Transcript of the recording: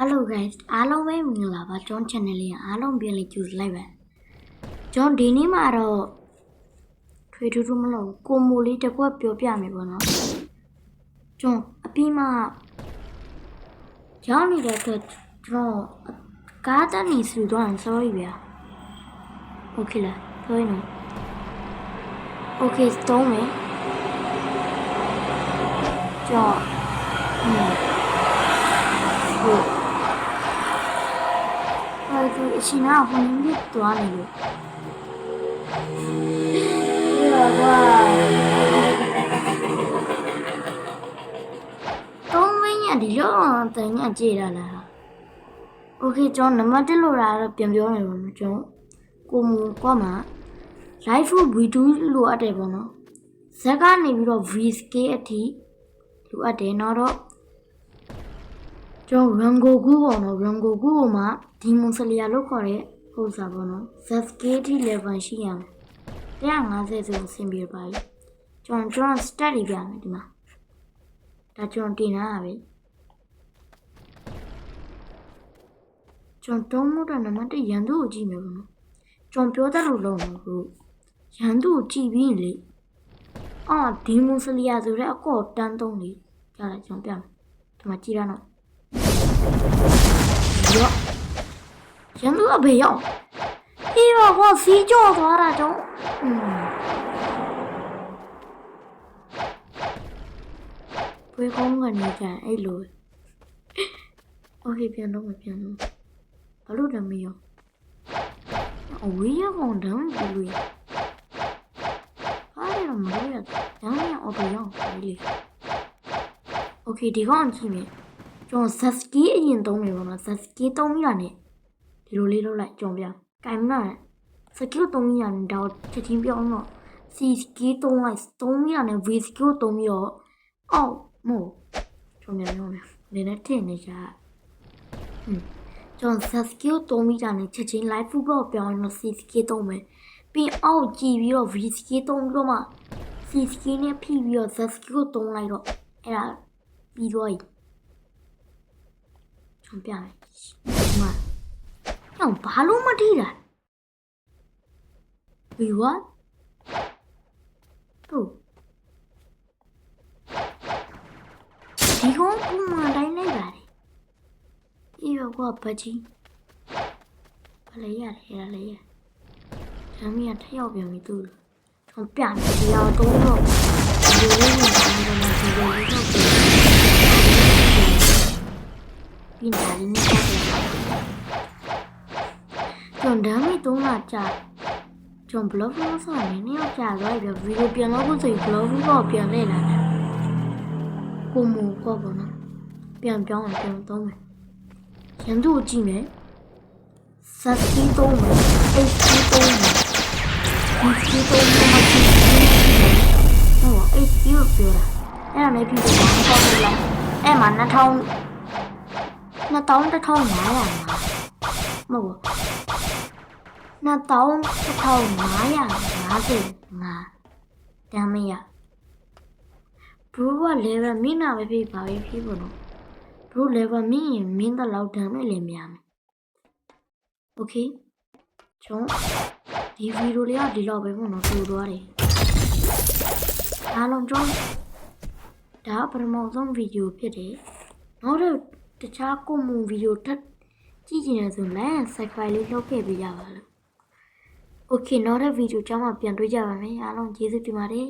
Hello guys အားလုံးပဲမင်္ဂလာပါကျွန်တော် channel လေးကအားလုံးပြန်လေးကြိုဆိုလိုက်ပါကျွန်တော်ဒီနေ့မှာတော့ထွေထူးထူးမလို့ဘူးကိုမိုလေးတစ်ခွက်ပြောပြမယ်ပေါ့နော်ကျွန်တော်အပြီးမှရောက်နေတဲ့အတွက်ကျွန်တော်ကားတန်းနေစူတော့ရင် sorry ဗျာ okay လားပြောရင်နော် okay သုံးမယ်ကျွန်တော်อืมဟုတ် အဲ့ဒီအရှင်ကဟိုနည်းသွားနေလို့ဟောကွာတုံးမင်းညဒီတော့တန်ညကြည့်ရလားโอเคကျွန်တော်နံပါတ်1လို့တာတော့ပြန်ပြောနေလို့ကျွန်တော်ကိုမူကွာမှာ live V2 လိုအပ်တယ်ပေါ့နော်ဇက်ကနေပြီးတော့ VSK အထိလိုအပ်တယ်နောက်တော့ ကျွန်တော်ရန်ကိုကူပေါ့နော်ရန်ကိုကူကိုမှဒီမွန်စလီယာလို့ခေါ်တဲ့ဥစ္စာပေါ့နော် ZSKT level ရှိရမယ်150ဆိုအဆင်ပြေပါပြီကျွန်တော်ကျွန်တော် stat တွေပြမယ်ဒီမှာဒါကျွန်တော်တင်ထားတာပဲကျွန်တော်တုံးမို့တဲ့နံပါတ်1ရန်သူကိုကြည့်မယ်ပေါ့နော်ကျွန်တော်ပြောတတ်လို့လုံးလို့ဘူးရန်သူကိုကြည့်ပြီးရင်လေအာဒီမွန်စလီယာဆိုတဲ့အကော့တန်းသုံးလေကြားလိုက်ကျွန်တော်ပြမယ်ဒီမှာကြည့်ရအောင် ရောရန်သူကဘေးရောက်အေးတော့ဟောစီးကြောသွားတာတော့อืมဘယ်ကောင်းကနေကြအဲ့လိုโอเคပြန်တော့မပြန်တော့ဘာလို့တမီးရောအဝေးရကောင်တမ်းပြီလို့အားရမလို့ရတမ်းရအော်တိုရောက်ပြီလေโอเคဒီကောင်ကြည့်မယ် ကျွန်တော် Sasuke အရင်သုံးမယ်ပေါ့နော် Sasuke သုံးမိတာနဲ့ဒီလိုလေးလုပ်လိုက်ကျွန်တော်ပြကင်မနာ skill သုံးမိတာနဲ့ဒါချက်ချင်းပြောင်းတော့ C skill သုံးလိုက်သုံးမိတာနဲ့ V skill သုံးပြီးတော့အော်မို့ကျွန်တော်ပြောမယ်နေနဲ့ထင်နေကြอืมကျွန်တော် Sasuke သုံးမိတာနဲ့ချက်ချင်း live football ပြောင်းတော့ C skill သုံးမယ်ပြီးအောက်ကြည့်ပြီးတော့ V skill သုံးပြီးတော့မှ C skill နဲ့ဖြည့်ပြီးတော့ Z skill ကိုသုံးလိုက်တော့အဲ့ဒါပြီးသွားပြီ ကျွန်ပြမယ်ဒီမှာညောင်ဘာလို့မထိတာဘီဝတ်တို့ဒီကောင်ကမှတိုင်းလိုက်ပါတယ်အေးရောကပကြီးဘယ်လေရတယ်ရလေရဇမီးကထရောက်ပြန်ပြီသူ့ကျွန်ပြမယ်ဒီအောင်တော့တော့ဒီလိုလေးနဲ့ဒီလိုနဲ့ဒီလိုလေး ပြီးနာရင်းနဲ့ပတ်တယ်ကျွန်တော်ဒါမှမတော့လာကြကျွန်တော် blog လို့ဆိုရင်လည်းကြာသွားပြီဗီဒီယိုပြန်လို့ဆိုရင် blog ကိုပြန်လဲလာတယ်ကိုမူကောပေါ့နော်ပြန်ပြောင်းအောင်ပြန်သုံးမယ်ရန်သူကိုကြည့်မယ် Sasuke သုံးမယ် HP သုံးမယ် HP သုံးမယ်မကြည့်ဘူးဟော HP ကိုပြောတာအဲ့ဒါလည်းပြီးတော့ဘာမှမဟုတ်ဘူးလားအဲ့မှာ2000 2100မှာမဟုတ်ဘူး2155ဒါမရဘူးက level မင်းနာပဲဖြစ်ပါပဲဖြစ်ဖို့တော့ဘူး level မင်းရင်မင်းတော့လောက်တမ်းလည်းများမယ် okay ကျွန်ဒီဗီဒီယိုလေးကဒီလောက်ပဲပေါ့နော်တူသွားတယ်အားလုံးကျွန်ဒါပထမဆုံးဗီဒီယိုဖြစ်တယ်နောက်တော့ တခြားကိုမူဗီဒီယိုထပ်ကြည့်ချင်တယ်ဆိုလည်း subscribe လေးလုပ်ခဲ့ပေးကြပါလို့ Okay နောက်တဲ့ဗီဒီယိုကြောင်းမှပြန်တွေ့ကြပါမယ်အားလုံးကျေးဇူးတင်ပါတယ်